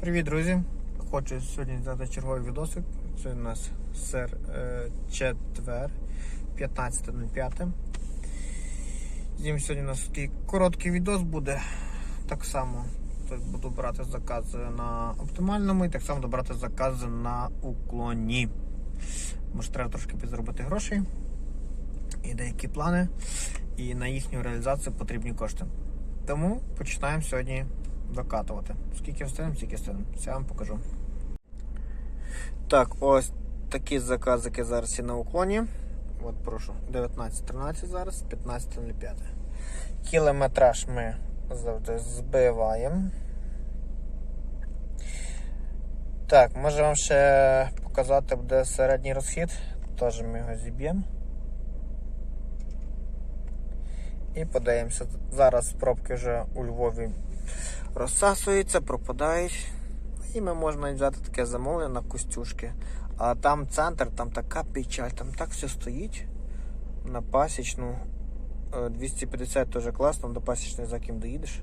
Привіт, друзі! Хочу сьогодні взяти черговий відосик. Сьогодні у нас сер, е, четвер, 15.05. Зім сьогодні у нас такий короткий відос буде. Так само тут буду брати закази на оптимальному і так само буду брати закази на уклоні. Може треба трошки підзаробити грошей і деякі плани. І на їхню реалізацію потрібні кошти. Тому починаємо сьогодні закатувати. Скільки встигнемо, стільки встигнемо. Це я вам покажу. Так, ось такі заказики зараз є на уклоні. От прошу, 19.13 зараз, 15.05. Кілометраж ми завжди збиваємо. Так, може вам ще показати буде середній розхід. Теж ми його зіб'ємо. І подаємося. Зараз пробки вже у Львові розсасуються, пропадають. І ми можемо взяти таке замовлення на костюшки. А там центр, там така печаль, там так все стоїть. На пасічну. Е, 250 теж класно, до пасічної за ким доїдеш.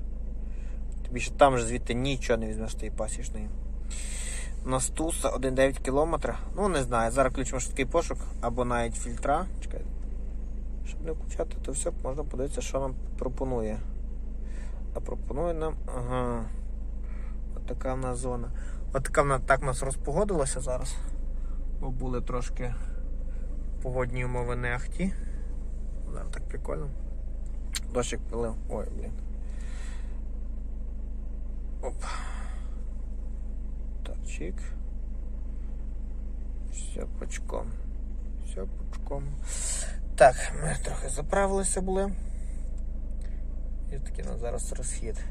Тобі ще там ж звідти нічого не візьмеш тієї пасічної. На Стуса 1,9 км. Ну не знаю, зараз включимо швидкий пошук або навіть фільтра. Чекай. Щоб не включати, то все можна подивитися, що нам пропонує. А пропонує нам. Ага. От така в нас зона. От така в нас так в нас розпогодилося зараз. Бо були трошки погодні умови не ахті. Зараз так прикольно. Дощик пилив. Ой, блін. Оп. Так, чик. Все пучком. Все пучком. Так, ми трохи заправилися були. І такий у нас зараз розхід.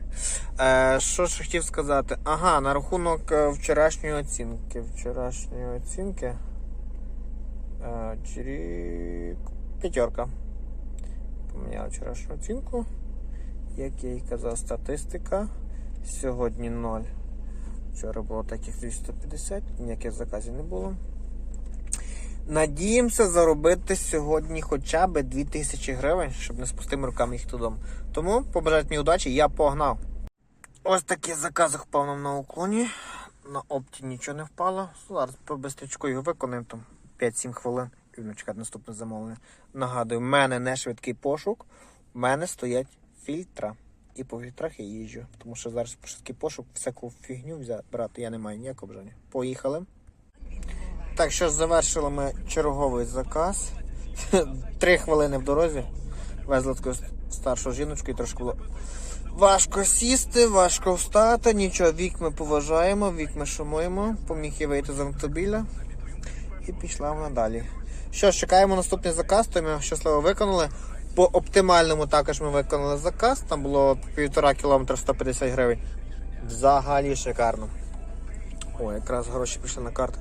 Е, що ж хотів сказати? Ага, на рахунок е, вчорашньої оцінки. Вчорашньої оцінки. Е, чирік... П'ятерка. Поміняв вчорашню оцінку. Як я і казав, статистика. Сьогодні 0. Вчора було таких 250, ніяких заказів не було. Надіємося заробити сьогодні хоча б 2000 гривень, щоб не з пустими руками їх додому. Тому побажайте мені удачі, я погнав. Ось такий заказик впав нам на уклоні. На опті нічого не впало. Зараз по бистрячку його виконаємо там 5-7 хвилин і будемо чекати наступне замовлення. Нагадую, в мене не швидкий пошук, в мене стоять фільтра. І по фільтрах я їжджу, тому що зараз швидкий пошук всяку фігню взяти, брати я не маю ніякого бажання. Поїхали. Так, що завершили ми черговий заказ. Три хвилини в дорозі. Везли таку старшу жіночку і трошки було важко сісти, важко встати. Нічого, вік ми поважаємо, вік ми шумуємо. Поміг їй вийти з автомобіля. І пішла вона далі. Що ж, чекаємо наступний заказ, то ми щасливо виконали. По оптимальному також ми виконали заказ. Там було півтора кілометра 150 гривень. Взагалі шикарно. О, якраз гроші пішли на карту.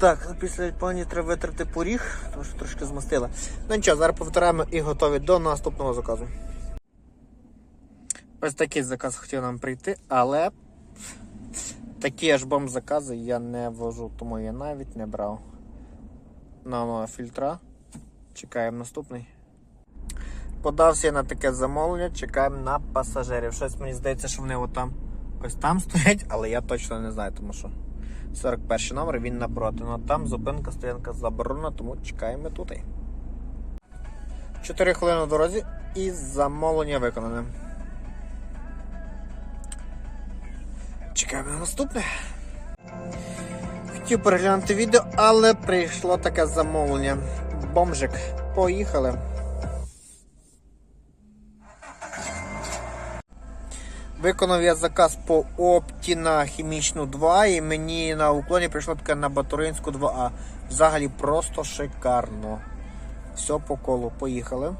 Так, після пані треба витрати поріг, тому що трошки змастила. Ну нічого, зараз повторяємо і готові до наступного заказу. Ось такий заказ хотів нам прийти, але такі аж бомб закази я не вожу, тому я навіть не брав. На фільтра. Чекаємо наступний. Подався я на таке замовлення, чекаємо на пасажирів. Щось мені здається, що вони отам ось там стоять, але я точно не знаю, тому що. 41 номер, він напроти. Ну там зупинка, стоянка заборонена, тому чекаємо тут. 4 хвилини в дорозі і замовлення виконане. Чекаємо на наступне. Хотів переглянути відео, але прийшло таке замовлення. Бомжик. Поїхали. Виконав я заказ по опті на хімічну 2 і мені на уклоні прийшло таке на Батуринську 2А. Взагалі просто шикарно. Все по колу, поїхали.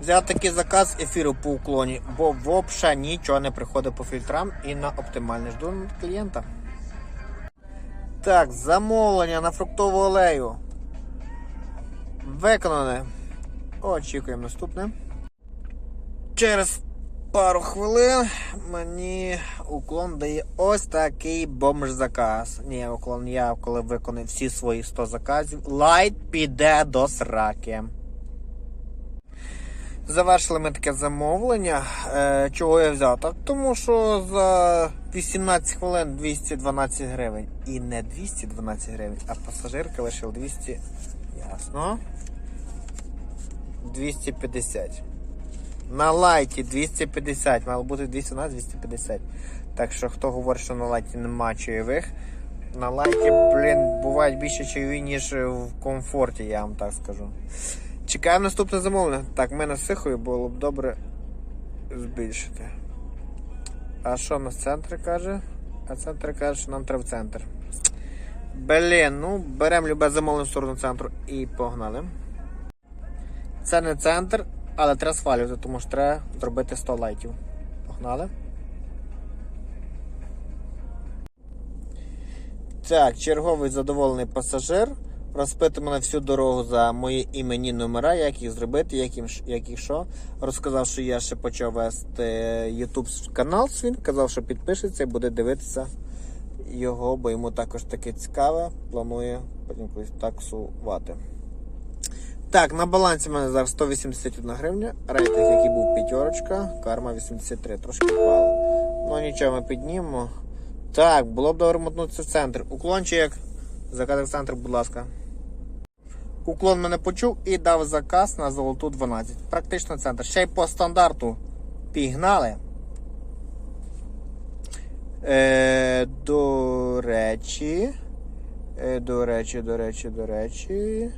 Взяв такий заказ ефіру по уклоні, бо взагалі нічого не приходить по фільтрам і на оптимальний жду клієнта. Так, замовлення на фруктову алею. Виконане. Очікуємо наступне. Через пару хвилин мені уклон дає ось такий бомж-заказ. Ні, уклон, я коли виконав всі свої 100 заказів, лайт піде до сраки. Завершили ми таке замовлення. Е, чого я взяв? Так, тому що за 18 хвилин 212 гривень. І не 212 гривень, а пасажирка лишила 200. Ясно. 250. На лайті 250, мало бути 212, 250. Так що хто говорить, що на лайті нема чайових, на лайті, блін, бувають більше чайові, ніж в комфорті, я вам так скажу. Чекаємо наступне замовлення. Так, ми насихою було б добре збільшити. А що нас центр каже? А центр каже, що нам треба в центр. Блін, ну беремо любе замовлення в сторону центру і погнали. Це не центр, але треба свалювати, тому що треба зробити 100 лайтів. Погнали. Так, черговий задоволений пасажир. Розпитав мене всю дорогу за мої іменні номера, як їх зробити, як, їм, як і що. Розказав, що я ще почав вести YouTube канал свій. Казав, що підпишеться і буде дивитися його, бо йому також таке цікаве. Планує потім таксувати. Так, на балансі в мене зараз 181 гривня. Рейтинг, який був п'ятерочка, карма 83, трошки впала. Ну нічого, ми піднімемо. Так, було б добре мотнутися в центр. Уклончик, заказ в центр, будь ласка. Уклон мене почув і дав заказ на золоту 12. Практично центр. Ще й по стандарту пігнали. Е, до речі. Е, до речі, до речі, до речі.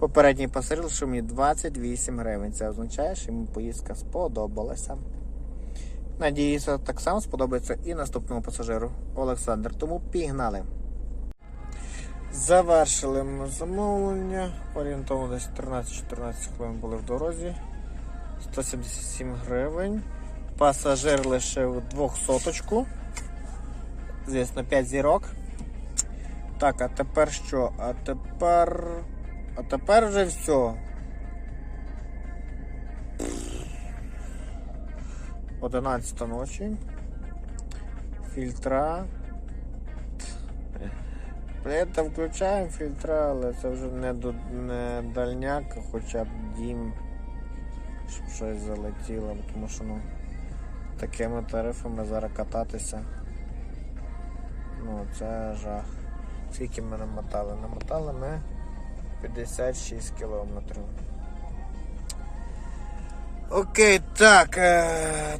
Попередній пасажир лишив мені 28 гривень. Це означає, що йому поїздка сподобалася. Надіюся, так само сподобається і наступному пасажиру Олександр. Тому пігнали. Завершили ми замовлення. Орієнтовно десь 13-14 хвилин були в дорозі. 177 гривень. Пасажир лишив двохсоточку. Звісно, 5 зірок. Так, а тепер що? А тепер. А тепер вже все. 11 ночі. Фільтра. Блін, включаємо фільтра, але це вже не, до, не дальняк, хоча б дім, щоб щось залетіло, тому що ну, такими тарифами зараз кататися. Ну, це жах. Скільки ми намотали? Намотали ми 56 кілометрів. Окей, так, е,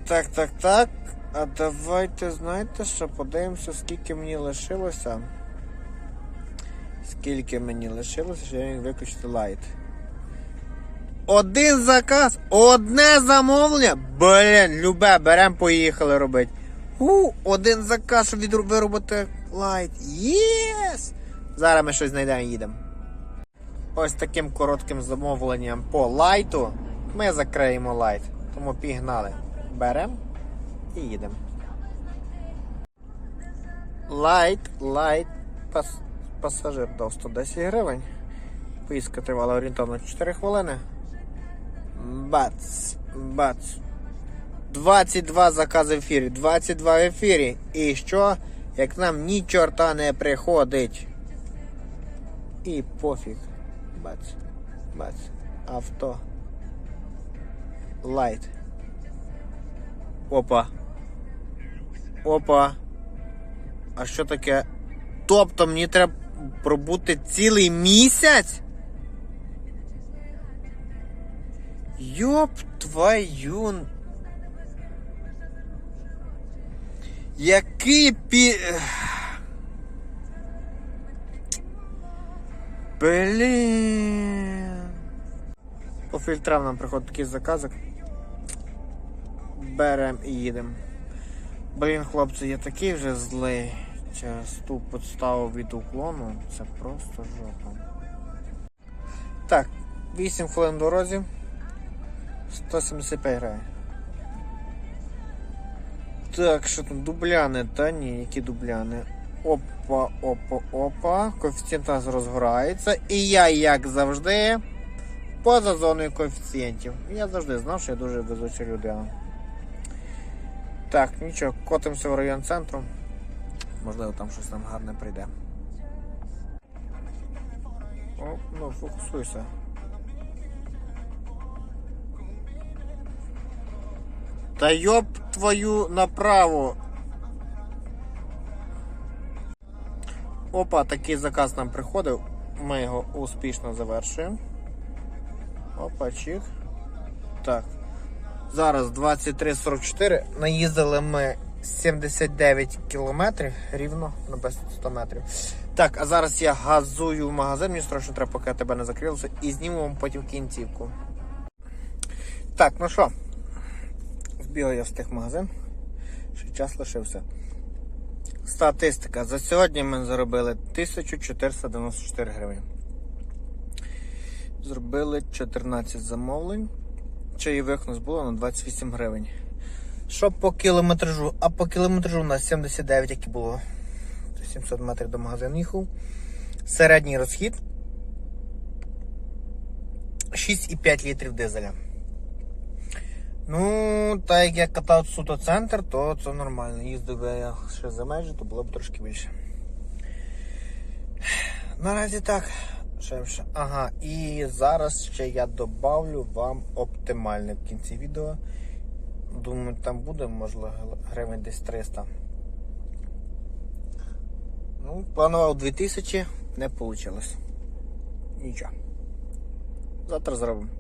так, так, так. А давайте, знаєте що, подивимося, скільки мені лишилося. Скільки мені лишилося, що я виключити лайт. Один заказ, одне замовлення. Блін, любе, берем, поїхали робити. У, один заказ, щоб виробити лайт. Єс! Зараз ми щось знайдемо і їдемо. Ось таким коротким замовленням по лайту ми закриємо лайт. Тому пігнали. Беремо і їдемо. Лайт, лайт, пас, пасажир дав 110 гривень. Поїздка тривала орієнтовно 4 хвилини. Бац, бац. 22 закази в ефірі, 22 в ефірі. І що? Як нам ні чорта не приходить. І пофіг. Бац, бац. Авто. Лайт. Опа. Опа. А що таке? Тобто мені треба пробути цілий місяць? Йоп твою. Який пі. Блін. По фільтрам нам приходить такий заказик. Берем і їдемо. Блін, хлопці, я такий вже злий через ту підставу від уклону. Це просто жопа. Так, 8 хвилин дорозі. 175 гривень. Так, що там дубляни, та ні, які дубляни. Опа, опа, опа. Коефіцієнт у нас розгорається. І я, як завжди, поза зоною коефіцієнтів. Я завжди знав, що я дуже везуча людина. Так, нічого, котимося в район центру. Можливо, там щось нам гарне прийде. О, ну, фокусуйся. Та йоп твою направо. Опа, такий заказ нам приходив. Ми його успішно завершуємо. Опа, чик. Так. Зараз 23.44. Наїздили ми 79 кілометрів рівно на без 100 метрів. Так, а зараз я газую в магазин, мені страшно треба, поки тебе не закрилося, і зніму вам потім кінцівку. Так, ну що, збігав я в магазин. Ще час лишився. Статистика. За сьогодні ми заробили 1494 гривень. Зробили 14 замовлень. Чайових у нас було на 28 гривень. Що по кілометражу? А по кілометражу у нас 79, як і було. 700 метрів до магазину їхав. Середній розхід 6,5 літрів дизеля. Ну, так як я катав суто центр, то це нормально. Їздив би я ще за межі, то було б трошки більше. Наразі так. Ще. Ага, і зараз ще я добавлю вам оптимальне в кінці відео. Думаю, там буде, можливо, гривень десь 300. Ну, планував 2000, не вийшло. Нічого. Завтра зробимо.